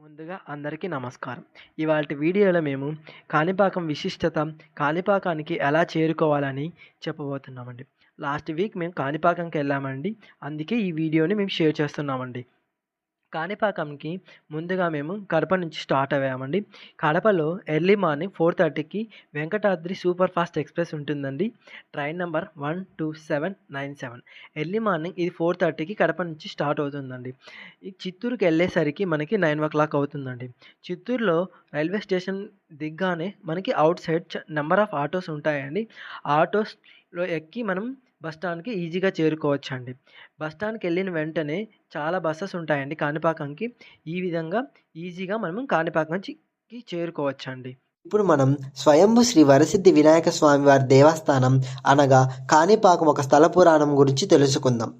ముందుగా అందరికీ నమస్కారం. ఇవాళ వీడియోలో మేము కాణిపాకం విశిష్టత కాణిపాకానికి ఎలా చేరుకోవాలని చెప్పబోతున్నామండి. లాస్ట్ వీక్ మేము కాణిపాకంకి వెళ్ళామండి. అందుకే ఈ వీడియోని మేము షేర్ చేస్తున్నామండి. కాణిపాకంకి ముందుగా మేము కడప నుంచి స్టార్ట్ అయ్యామండి. కడపలో ఎర్లీ మార్నింగ్ ఫోర్ థర్టీకి వెంకటాద్రి సూపర్ ఫాస్ట్ ఎక్స్ప్రెస్ ఉంటుందండి. Train number one two seven nine seven. Early morning ఇది ఫోర్ థర్టీకి కడప నుంచి స్టార్ట్ అవుతుందండి. చిత్తూరుకి వెళ్ళేసరికి మనకి నైన్ ఓ క్లాక్ అవుతుందండి. చిత్తూరులో రైల్వే స్టేషన్ దిగ్గానే మనకి outside number of autos ఉంటాయండి. ఆటోస్లో ఎక్కి మనం బస్ స్టాండ్కి ఈజీగా చేరుకోవచ్చు అండి బస్ స్టాండ్కి వెళ్ళిన వెంటనే చాలా బస్సెస్ ఉంటాయండి కాణిపాకంకి. ఈ విధంగా ఈజీగా మనం కాణిపాకంకి చేరుకోవచ్చు అండి ఇప్పుడు మనం స్వయంభు శ్రీ వరసిద్ధి వినాయక స్వామి వారి దేవస్థానం అనగా కాణిపాకం ఒక స్థల పురాణం గురించి తెలుసుకుందాం.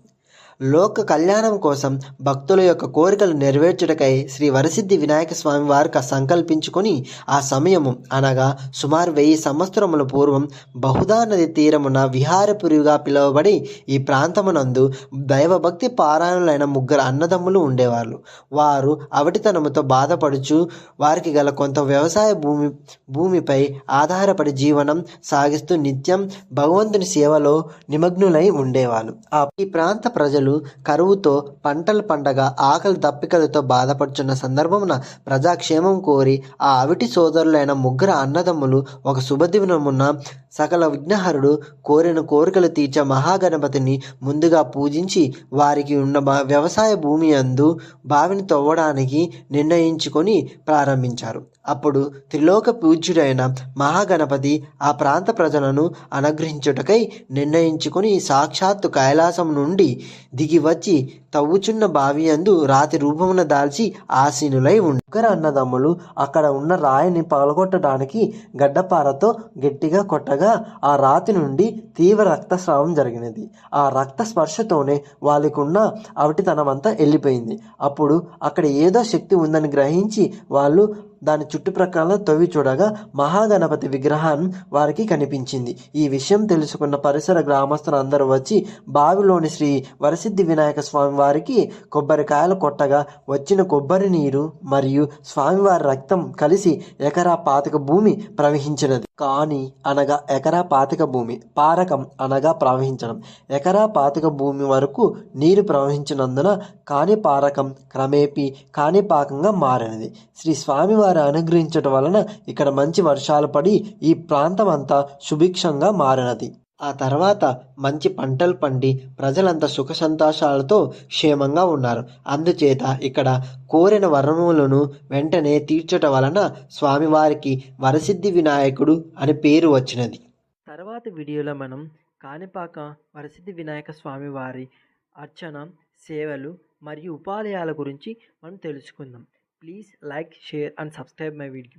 లోక కళ్యాణం కోసం భక్తుల యొక్క కోరికలు నెరవేర్చుటకై శ్రీ వరసిద్ధి వినాయక స్వామి వారికి సంకల్పించుకొని ఆ సమయము అనగా సుమారు వెయ్యి సంవత్సరముల పూర్వం బహుదా నది తీరమున విహారపురిగా పిలువబడి ఈ ప్రాంతమునందు దైవభక్తి పారాయణులైన ముగ్గురు అన్నదమ్ములు ఉండేవారు వారు అవటితనముతో బాధపడుచు వారికి గల కొంత వ్యవసాయ భూమి భూమిపై ఆధారపడి జీవనం సాగిస్తూ నిత్యం భగవంతుని సేవలో నిమగ్నులై ఉండేవాళ్ళు. ఆ ఈ ప్రాంత ప్రజలు కరువుతో పంటలు పండగ ఆకలి దప్పికలతో బాధపడుచున్న సందర్భమున ప్రజాక్షేమం కోరి ఆ అవిటి సోదరులైన ముగ్గురు అన్నదమ్ములు ఒక శుభదినమున సకల విఘ్నహరుడు కోరిన కోరికలు తీర్చే మహాగణపతిని ముందుగా పూజించి వారికి ఉన్న వ్యవసాయ భూమి అందు బావిని తవ్వడానికి నిర్ణయించుకొని ప్రారంభించారు. అప్పుడు త్రిలోక పూజ్యుడైన మహాగణపతి ఆ ప్రాంత ప్రజలను అనుగ్రహించుటకై నిర్ణయించుకుని సాక్షాత్తు కైలాసం నుండి దిగి వచ్చి తవ్వుచున్న బావి అందు రాతి రూపమున దాల్చి ఆసీనులై ముగ్గురు అన్నదమ్ములు అక్కడ ఉన్న రాయిని పగలగొట్టడానికి గడ్డపారతో గట్టిగా కొట్టగా ఆ రాతి నుండి తీవ్ర రక్తస్రావం జరిగినది. ఆ రక్త స్పర్శతోనే వాళ్ళకున్న అవిటితనమంతా వెళ్ళిపోయింది అప్పుడు అక్కడ ఏదో శక్తి ఉందని గ్రహించి వాళ్ళు దాని చుట్టుప్రక్కల తవ్వి చూడగా మహాగణపతి విగ్రహం వారికి కనిపించింది. ఈ విషయం తెలుసుకున్న పరిసర గ్రామస్తులు అందరూ వచ్చి బావిలోని శ్రీ వరసిద్ధి వినాయక స్వామి వారికి కొబ్బరికాయలు కొట్టగా వచ్చిన కొబ్బరి నీరు మరియు స్వామివారి రక్తం కలిసి ఎకరా పాతిక భూమి ప్రవహించినది. కాని అనగా ఎకరా పాతిక భూమి పారకం అనగా ప్రవహించడం. ఎకరా పాతిక భూమి వరకు నీరు ప్రవహించినందున కాని పారకం క్రమేపీ కాణిపాకంగా మారినది. శ్రీ స్వామివారి అనుగ్రహించడం వలన ఇక్కడ మంచి వర్షాలు పడి ఈ ప్రాంతం అంతా సుభిక్షంగా మారినది. ఆ తర్వాత మంచి పంటలు పండి ప్రజలంతా సుఖ సంతోషాలతో క్షేమంగా ఉన్నారు. అందుచేత ఇక్కడ కోరిన వరములను వెంటనే తీర్చట వలన స్వామివారికి వరసిద్ధి వినాయకుడు అని పేరు వచ్చినది. తర్వాత వీడియోలో మనం కాణిపాక వరసిద్ధి వినాయక స్వామి వారి అర్చన సేవలు మరియు ఉపాలయాల గురించి మనం తెలుసుకుందాం. Please like, share and subscribe my video.